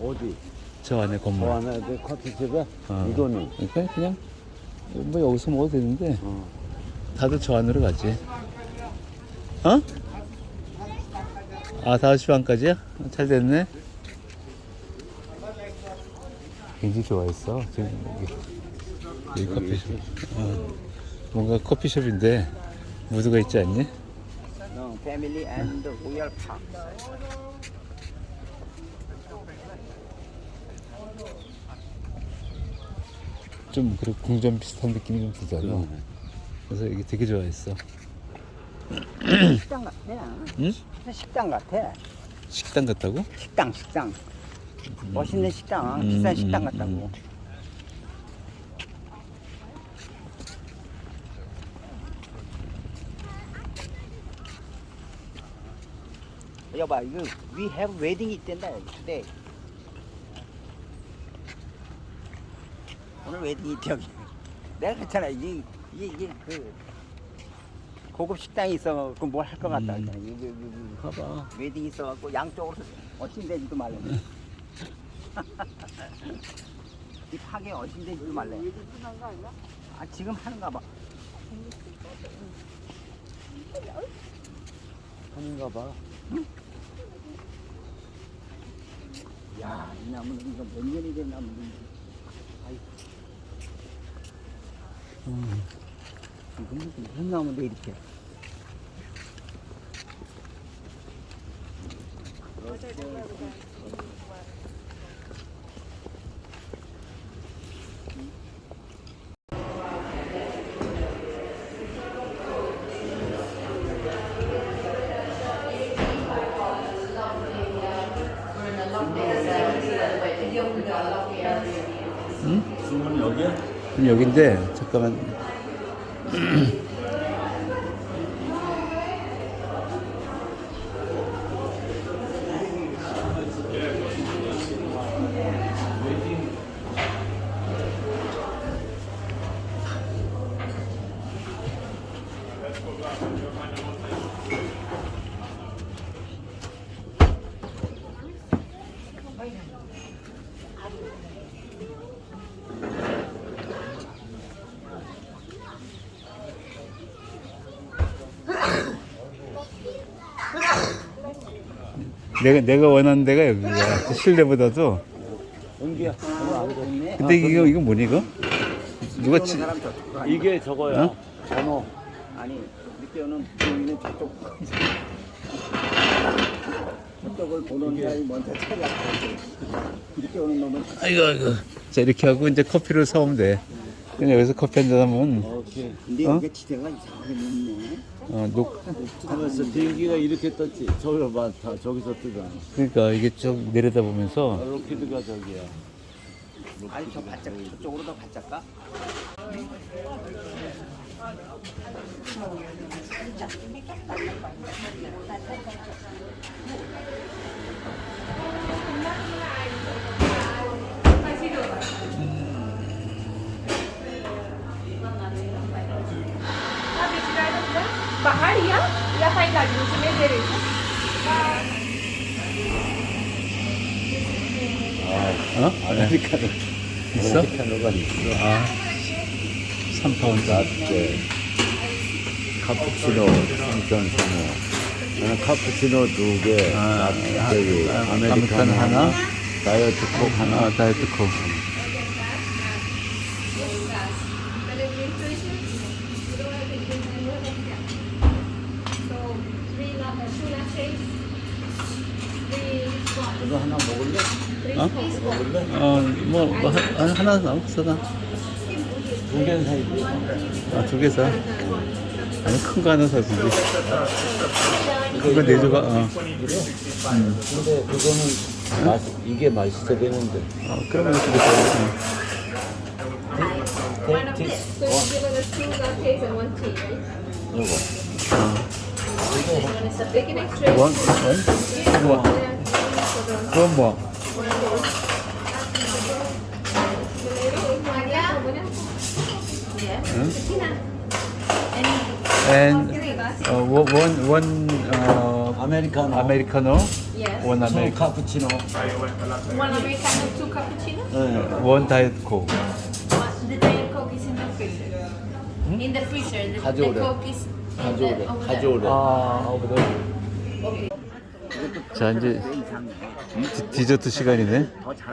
어디? 저 안에 건물. 저 안에 그 커피집에 어. 이거는 그러니까 그냥 뭐 여기서 먹어도 되는데 어. 다들 저 안으로 가지. 어? 아, 5시 반까지야? 잘 됐네. 굉장히 좋아했어. 지금 여기. 여기 커피숍. 어. 뭔가 커피숍인데 무드가 있지 않니? No, family and royal park. 좀 그리고 궁전 비슷한 느낌이 좀 들잖아. 그러네. 그래서 이게 되게 좋아했어. 식당 같아. 응? 식당 같아. 식당 같다고? 식당, 식당. 멋있는 식당, 음, 비싼 음, 식당 음, 같다고. 음. 여봐, 이거 we have wedding 있댄다 today. 오늘 웨딩 있대 여기. 내가 그랬잖아 이게 이게 이게 그 고급 식당이 있어 그뭘할 것 같다. 음. 이거, 이거, 이거. 봐봐. 웨딩 있어갖고 양쪽으로 어신되지도 말래. 이 파괴 어신되지도 말래. 아 지금 하는가 봐. 하는가 봐. 야, 이 나무는 이거 몇 년이 된 나무인데. 아이. 음. 이거 무슨, 무슨 나무인데 이렇게. 주문 여기야? 여긴데 잠깐만. 내가 내가 원하는 데가 여기야. 그 실내보다도. 은기야. 근데 이거 이거 뭐니 이거? 누가 치? 아니, 이게 저거야. 어? 번호. 아니, 늦게 오는 있는 저쪽. 저쪽을 보는 사람이 먼저 찾아가. 늦게 오는 놈은 아이고 아이고. 자 이렇게 하고 이제 커피를 사오면 돼. 그냥 여기서 커피 한 잔 하면 오케이. 근데 어? 이게 지대가 이상하게 높네. 어, 녹 하면서 비행기가 이렇게 떴지. 저기로 봐. 다 저기서 뜨잖아. 그러니까 이게 좀 내려다 보면서 로키드가 저기야. 아니 저 바짝 저쪽으로 더 바짝 가? 어? 아메리카노. 있어? 아메리카노가 있어. 아 3파운드 라떼, 카푸치노, 삼천삼호. 나는 카푸치노 두 개, 아, 라떼, 아, 아메리카노 아메리카노 하나, 하나, 다이어트 콕 하나. 아, 다이어트 콕 la- uh, 이거 하나 먹을래? 어? 어, 뭐, 뭐 하, 아, 하나 나오 써다 두 개는 사이지. 아, 두 개 사. 아니, 큰 거 하나 사주지. 그거 네 조각, 어. 근데 그거는 맛, 이게 맛있어 되는데. 어 그러면 두개 사. this so lattes and one tea right 이거. extra 원, 원? 이거 원. 그건 뭐? And 어, 원, 원, 원, 어, 아메리카노. 아메리카노, Yes. 원투 아메리, 카푸치노. One Americano, two cappuccinos. 네. 원 다이어트 코. One- The Diet Coke is in the freezer. In the freezer. The, the 가져오래. Coke is in the, 가져오래. over there. 가져오래. 아, 오버더. Okay. 자, 이제 디, 디저트 시간이네.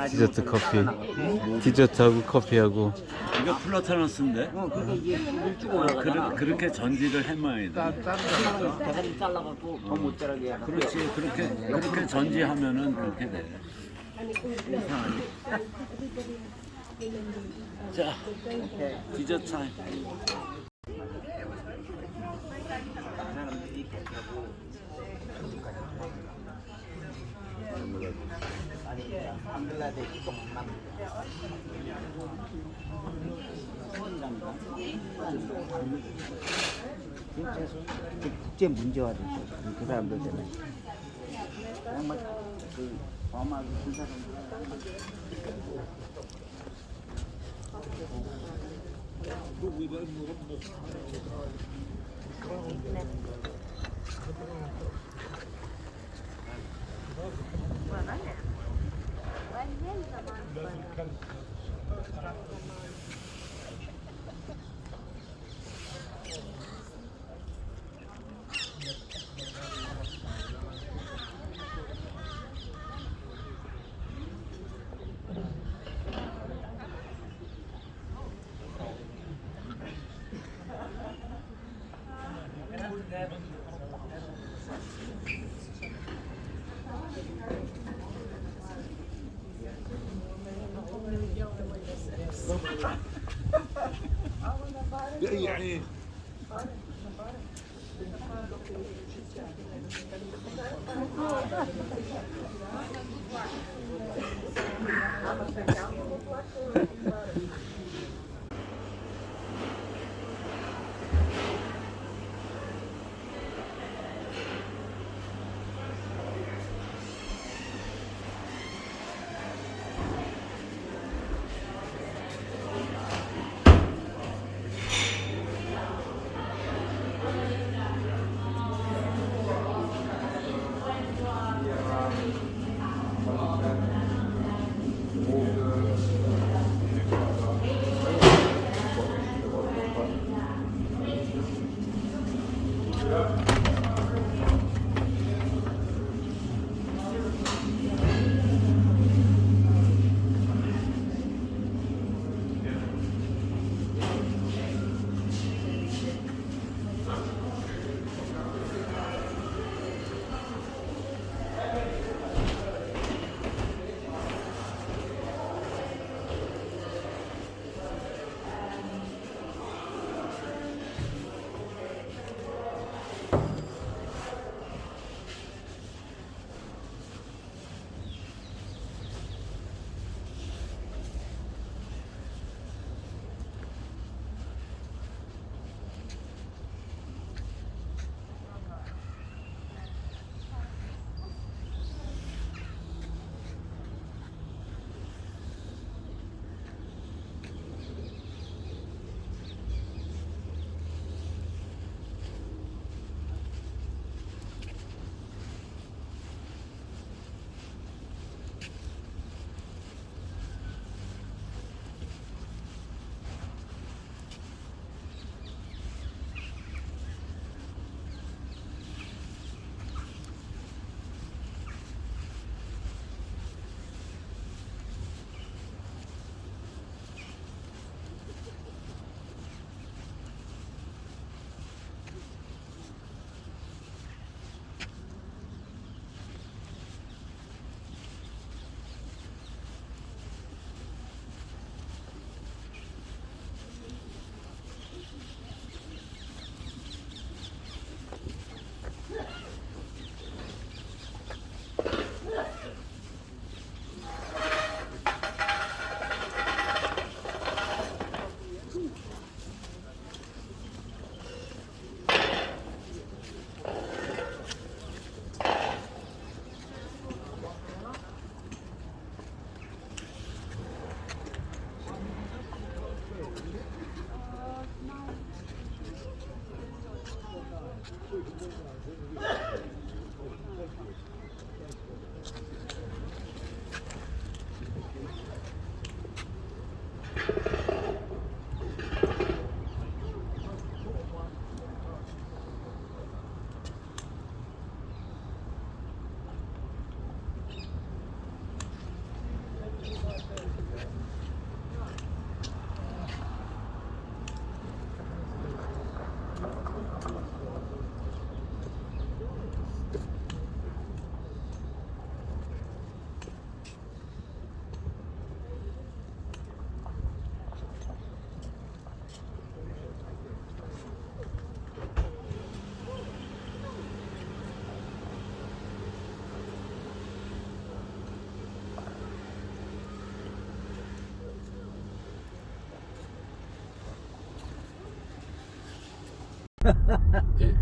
디저트 커피. 디저트하고 커피하고. 이거 플라타너스인데? 어, 그게 이게 물주고 올라가잖아. 그, 그렇게 전지를 해놔야 돼. 대가리 잘라갖고 더 못 자라게 그렇지. 그렇게 그렇게 전지하면은 그렇게 돼. 자, 디저트 타임. 직접 문제화될 거예요. 그 사람들 때문에. 정말 그 범하고 큰 사람들. Thank you. Hem zamanı.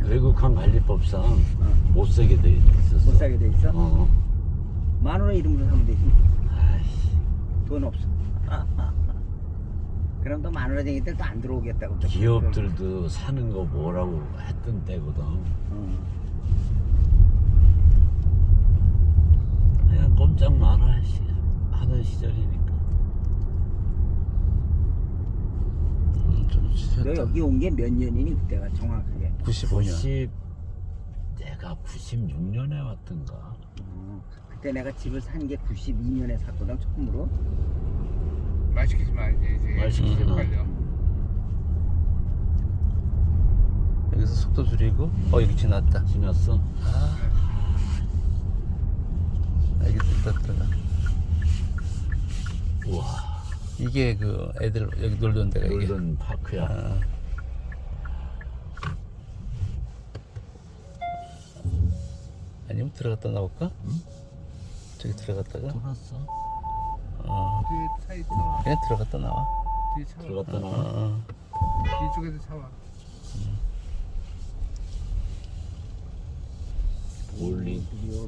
외국한 관리법상 못 사게 돼 있었어. 못 사게 돼 있어? 어. 만 원의 이름으로 사면 되지. 아이씨. 돈 없어. 그럼 또 만원쟁이들 또 안 들어오겠다고. 또 기업들도 사는 거 뭐라고 했던 때거든. 어. 그냥 꼼짝 말아 씨. 하던 시절이니까. 음, 좀 너. 여기 온 게 몇 년이니 그때가 정확하게? 95년. 90 내가 96년에 왔던가. 어. 그때 내가 집을 산 게 92년에 샀거든 처음으로. 말 시키지 마 이제 이제 말 시키지 마. 걸려. 여기서 속도 줄이고 어 여기 지났다. 지났어? 아 여기 됐다 들어가. 우와. 이게 그 애들 여기 놀던 데가 이게. 파크야. 아. 아니면 들어갔다 나올까? 저기 들어갔다가 돌았어. 어, 뒤에 차 있어. 그냥 들어갔다 나와. 뒤에 차 와. 들어갔다 어, 나와. 어. 뒤쪽에도 차 와. 볼링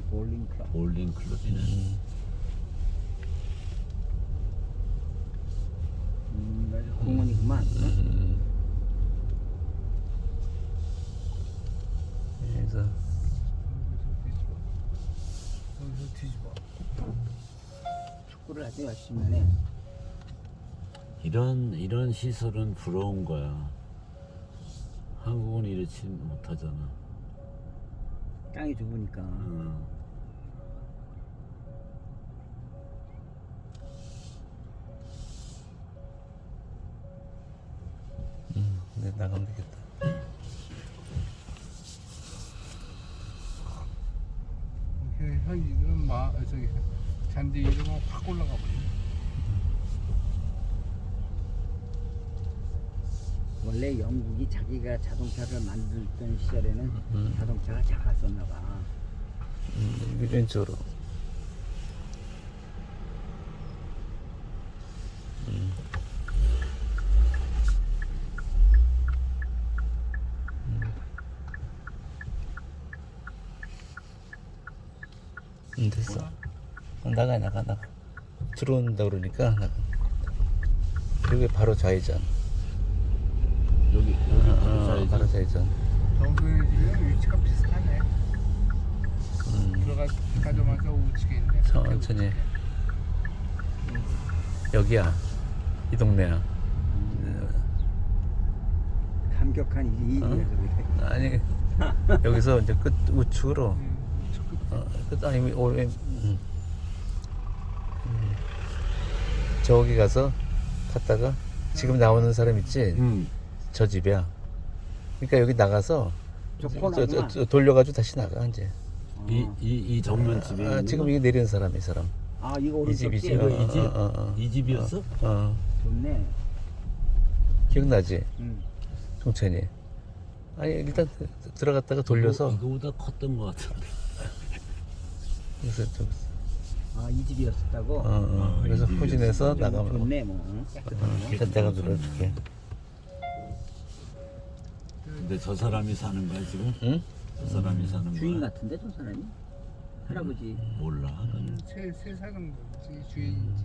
볼링 클럽. 볼링 클럽이네. 음. 음, 맞아. 공원이구만. 음. 그래서 여기서 뒤집어. 축구를 아주 열심히 하네. 이런 이런 시설은 부러운 거야. 한국은 이렇지 못하잖아. 땅이 좁으니까. 응. 음, 나가면 되겠다. 이렇게 현지들은 마 어, 저기 잔디 이름은 확 올라가 버려. 원래 영국이 자기가 자동차를 만들던 시절에는 음. 자동차가 작았었나 봐. 음, 왼쪽으로. 음. 음, 됐어. 어, 나가, 나가, 나가. 들어온다 그러니까 나가. 여기 바로 좌회전. 여기 여기 어, 바로 어. 바로 좌회전. 정수의 집이랑 위치가 비슷하네. 음, 들어가 가자마자 우측에 있네. 천천히. 여기야. 이 동네야. 감격한 이 어? 일이야 그게. 아니 여기서 이제 끝 우측으로 음, 우측. 어, 끝 아니 오른 음. 음. 저기 가서 갔다가 지금 나오는 사람 있지 응. 저 집이야 그러니까 여기 나가서 저 저. 저, 저 돌려가지고 다시 나가 이제 이 이 이 정면 집에 아, 있는 지금 거? 이게 내리는 사람 이 사람 아 이거 이 집이지 오른쪽 이거 이 집? 어, 어, 어, 이 집이었어? 어, 어. 좋네. 기억나지 응. 종천이 아니 일단 드- 들어갔다가 돌려서 이거, 이거보다 컸던 것 같은데. 그래서 좀 아 이 집이었었다고. 어, 어. 아, 그래서 이. 후진해서 좀 나가면 좋네 뭐. 응? 깨끗하고. 일단 내가 눌러줄게 근데 저 사람이 사는 거야 지금? 응? 저 사람이 사는 주인 거야? 같은데 저 사람이? 할아버지. 몰라. 음, 새, 새 사는 거지 주인이지.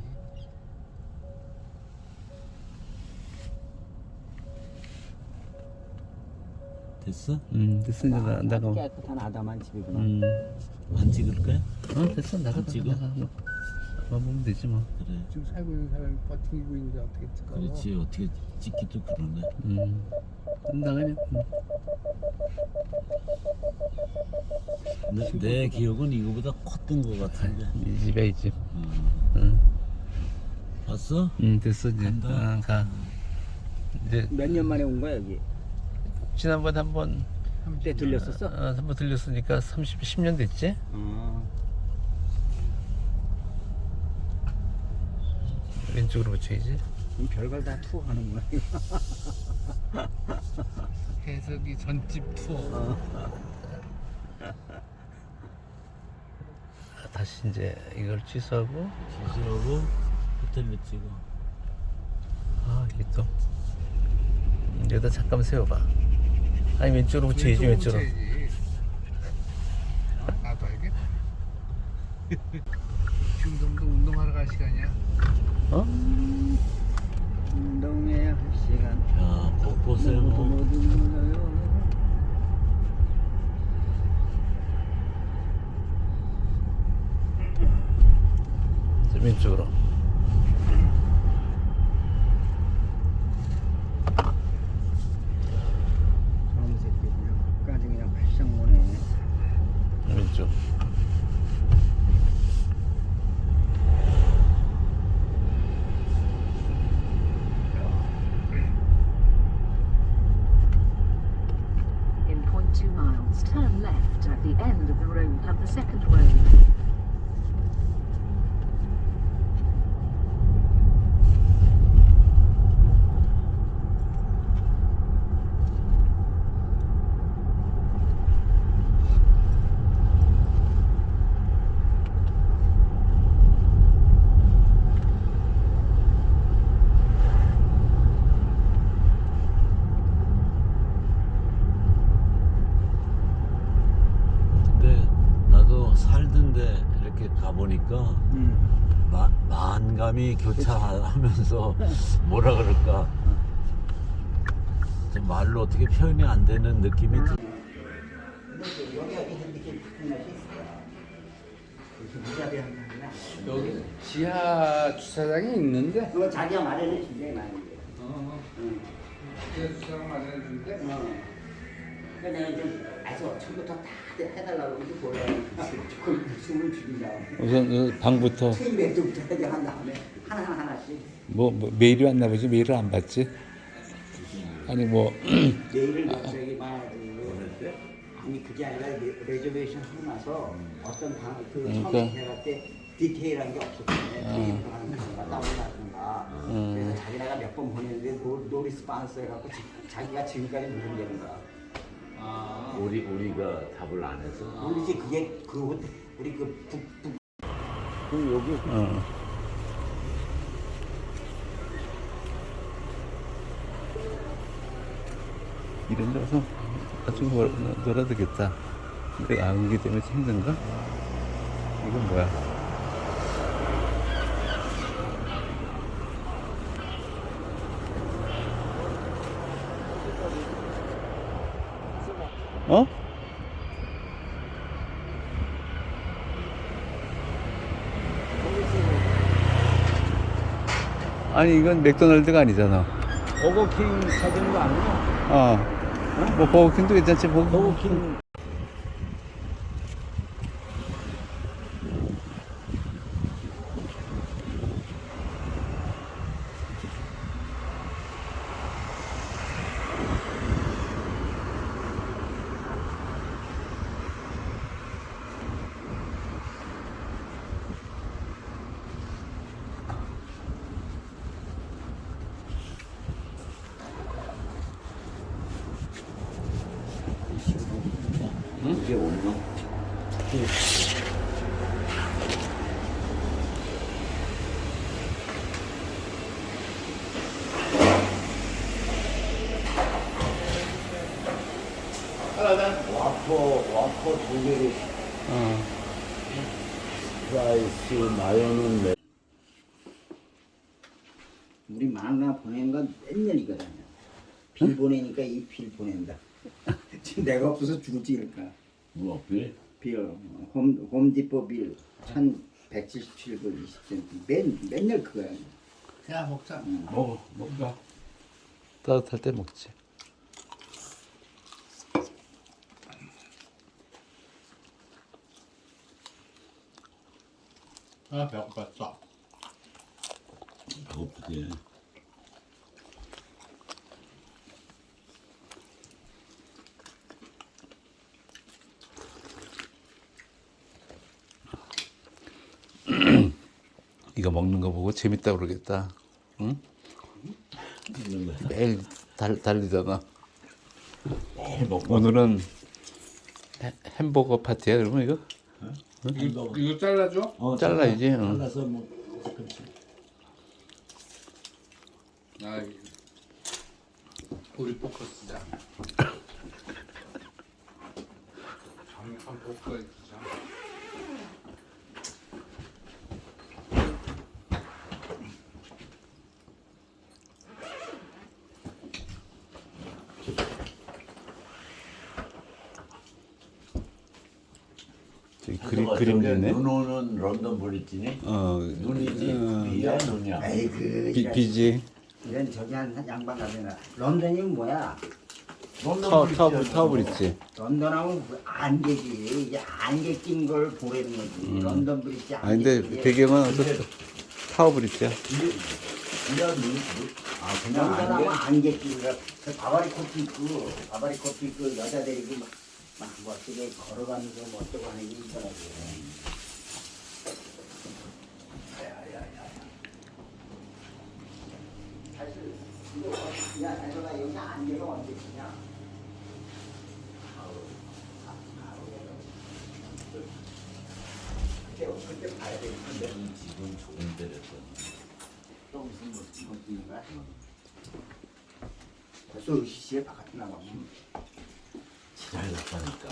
됐어? 음 됐어 이제 나, 나가 깨끗한 아담한 집이구나. 음. 안 찍을 거야? 어 됐어 나가 찍어? 나가 뭐 보면 되지 뭐 그래. 지금 살고 있는 사람이 버티고 있는데 어떻게 찍어? 그렇지 어떻게 찍기도 그러네. 음. 나가냐 음. 내, 내 기억은 이거보다 컸던 것 같은데. 이 집이야 이집 어. 응. 봤어? 음 됐어 이제 간다. 아, 가 이제 몇 년 만에 온 거야 여기? 지난번에 한번 그때 들렸었어? 어, 한번 들렸으니까 30, 10년 됐지? 어. 왼쪽으로 붙여야지 이 별걸 다 투어하는구나. 해석이 전집 투어. 어. 아, 다시 이제 이걸 취소하고 기술하고 호텔로 찍어. 아 이게 또 음, 여기다 잠깐 세워봐 아니 왼쪽으로 붙여야지 왼쪽으로. 붙여야지. 어? 나도 알겠다. 지금도 운동하러 갈 시간이야. 어? 운동해야 할 시간 야 모두 뭐 모두 모여요 저 왼쪽으로. 2 miles turn left at the end of the road at the second road. 만감이 교차하면서 뭐라 그럴까 좀 말로 어떻게 표현이 안 되는 느낌이 들 여기 지하 주차장이 있는데. 그거 자기가 마련해 준대 많이 어. 응. 지하 주차장 마련해 준대. 어. 그러니까 내가 좀 아서 처음부터 다 해달라고 이렇게 보려니까 조금 숨을 죽인다 우선 그 방부터 트임밴드부터 해한 다음에 하나하나 하나씩 뭐, 뭐 메일이 왔나 보지 메일을 안 받지? 아니 뭐 내일을 저기 말하지 아니 그게 아니라 레- 레저베이션 하고 나서 어떤 방그 그러니까. 처음에 들어갈 때 디테일한 게 없었거든요. 테이프 하는 건가 다운라든가 음. 그래서 자기네가 몇 번 보냈는데 노, 노 리스판스 해갖고 지, 자기가 지금까지 모른다는 거야. 아. 우리 우리가 답을 안 해서 모르지 그게 그 호텔 우리 그 북 북 그럼 여기 어. 이런 데서 뭘- 놀아도 되겠다. 근데 안기 때문에 힘든가? 이건 뭐야? 어? 아니 이건 맥도날드가 아니잖아. 버거킹 찾은 거 아니야? 어. 뭐 버거킹도 괜찮지 버거. 버거킹 이게 없나? 와퍼 와퍼 두 개를 어. 프라이스 마요는 내 우리 만화 보낸 건 맨날 이거잖아. 빌 보내니까 이 빌 보낸다. 지금 내가 없어서 죽을지 이럴까. 뭐 빌? 빌, 홈, 홈디포 빌, 1177불 20센트. 맨, 맨날 그거야. 야 먹자. 먹어 먹자. 따뜻할 때 먹지. 아 배고팠어. 배고프지. 이거 먹는 거 보고 재밌다 그러겠다. 응? 매일 달, 달리잖아. 매일 먹고 오늘은 해- 햄버거 파티야 그러면 이거? 이거 이거 잘라줘? 어, 잘라야지, 잘라- 응. 잘라서 뭐 그렇지. 아. 우리 포커스자. 볼까 진짜. 저기 저거 저게 눈 오는 런던 브릿지니? 어 눈이지? 어, 비야 눈이야? 에이 그 비, 비지 이런 저기 한 양반 가잖아 런던이 뭐야 런던 타워 브릿지 타워. 브릿지 런던하면 그 안개지 이제 안개 낀 걸 보라는 거지 런던 브릿지 아 근데 안개 배경은 어쨌든 타워 브릿지야 이- 이런 눈, 눈- 아 그냥 런던하면 안개? 안개 낀 거. 그 바바리 코트 입고 바바리 코트 입고 여자 데리고 막, 막 멋지게 걸어가면서 뭐 어쩌고 하는 게 있더라고 사실 이거 야 내가 여기 안개가 언제 지냐 그때 그때 봐야 되는데 이 집은 좋은 데랬어. 또 무슨 뭐 무슨 뛰는 거야? 벌써 으시시에 바깥에 나가면 誰だったんでか、